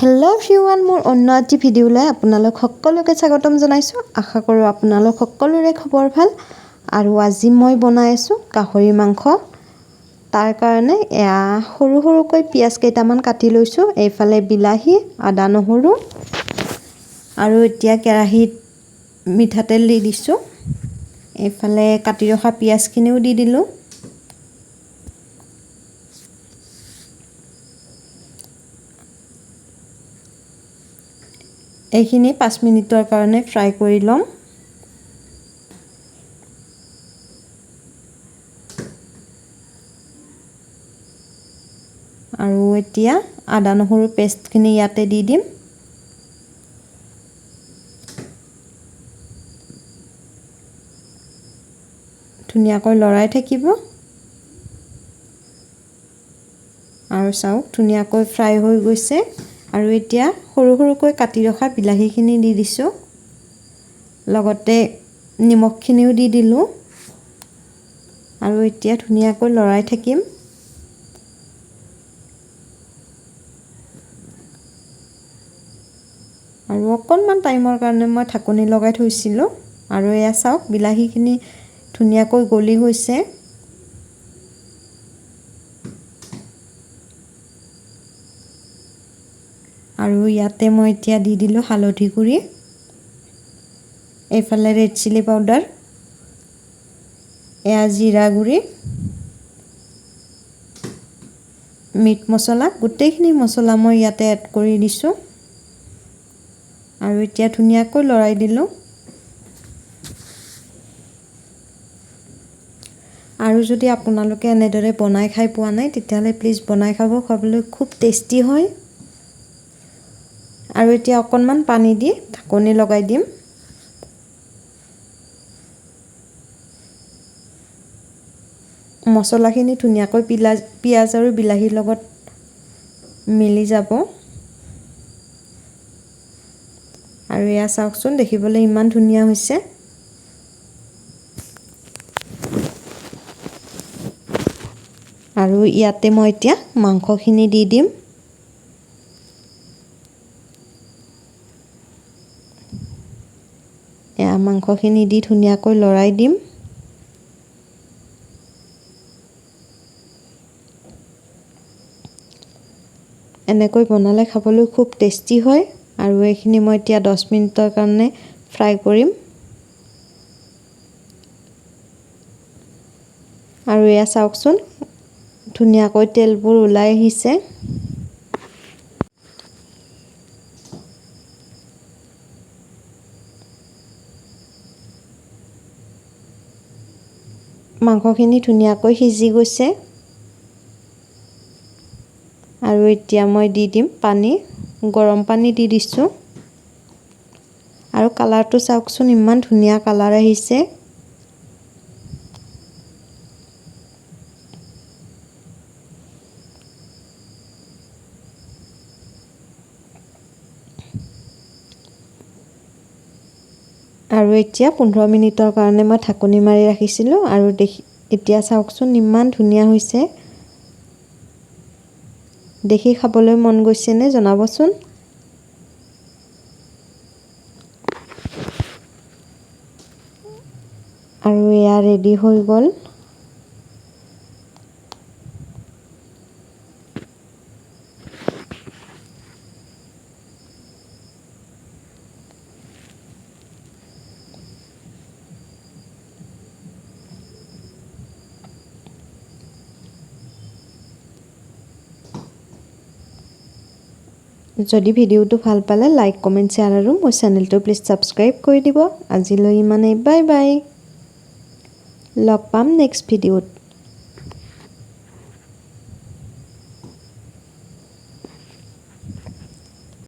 Hello everyone মোৰ অন্য এটি ভিডিঅ'লৈ আপোনালোক সকলোকে স্বাগতম জনাইছোঁ। আশা কৰোঁ আপোনালোক সকলোৰে খবৰ ভালো। আৰু আজি মই বনাই আছোঁ গাহৰি মাংস। তাৰ কাৰণে এয়া সৰু সৰুকৈ পিঁয়াজ কেইটামান কাটি লৈছোঁ। এইফালে বিলাহী, আদা, নহৰু। আৰু এতিয়া কেৰাহীত মিঠাতেল দি দিছোঁ। এইফালে কাটি ৰখা পিঁয়াজখিনিও দি দিলোঁ। এইখিনি পাঁচ মিনিটৰ কাৰণে ফ্ৰাই কৰি ল'ম। আৰু এতিয়া আদা নহৰু পেষ্টখিনি ইয়াতে দি দিম। ধুনীয়াকৈ লৰাই থাকিব। আৰু চাওক ধুনীয়াকৈ ফ্ৰাই হৈ গৈছে। আৰু এতিয়া সৰু সৰুকৈ কাটি ৰখা বিলাহীখিনি দি দিছোঁ। লগতে নিমখখিনিও দি দিলোঁ। আৰু এতিয়া ধুনীয়াকৈ লৰাই থাকিম। আৰু অকণমান টাইমৰ কাৰণে মই ঢাকনি লগাই থৈছিলোঁ। আৰু এয়া চাওক বিলাহীখিনি ধুনীয়াকৈ গলি গৈছে। আৰু ইয়াতে মই এতিয়া দি দিলোঁ হালধি গুড়ি, এইফালে ৰেড চিলি পাউডাৰ এয়া জিৰা গুড়ি মিট মছলা, গোটেইখিনি মছলা মই ইয়াতে এড কৰি দিছোঁ। আৰু এতিয়া ধুনীয়াকৈ লৰাই দিলোঁ। আৰু যদি আপোনালোকে এনেদৰে বনাই খাই পোৱা নাই, তেতিয়াহ'লে প্লিজ বনাই খাব, খাবলৈ খুব টেষ্টি হয়। আৰু এতিয়া অকণমান পানী দি ঢাকনি লগাই দিম। মছলাখিনি ধুনীয়াকৈ পিলা পিঁয়াজ আৰু বিলাহীৰ লগত মিলি যাব। আৰু এয়া চাওকচোন দেখিবলৈ ইমান ধুনীয়া হৈছে। আৰু ইয়াতে মই এতিয়া মাংসখিনি দি দিম। মাংসখিনি দি ধুনীয়াকৈ লৰাই দিম। এনেকৈ বনালে খাবলৈ খুব টেষ্টি হয় আৰু এইখিনি মই এতিয়া দহ মিনিটৰ কাৰণে ফ্ৰাই কৰিম। আৰু এয়া চাওকচোন ধুনীয়াকৈ তেলবোৰ ওলাই আহিছে। মাংসখিনি ধুনীয়াকৈ সিজি গৈছে। আৰু এতিয়া মই দি দিম পানী গৰম পানী দি দিছোঁ। আৰু কালাৰটো চাওকচোন ইমান ধুনীয়া কালাৰ আহিছে। আৰু এতিয়া পোন্ধৰ মিনিটৰ কাৰণে মই ঢাকনি মাৰি ৰাখিছিলোঁ আৰু দেখি এতিয়া চাওকচোন ইমান ধুনীয়া হৈছে। দেখি খাবলৈ মন গৈছেনে জনাবচোন? আৰু এয়া ৰেডি হৈ গ'ল। যদি ভিডিঅ'টো ভাল পালে লাইক কমেণ্ট শ্বেয়াৰ আৰু মোৰ চেনেলটো প্লিজ ছাবস্ক্ৰাইব কৰি দিব। আজিলৈ ইমানেই বাই বাই। লগ পাম নেক্সট ভিডিঅ'ত।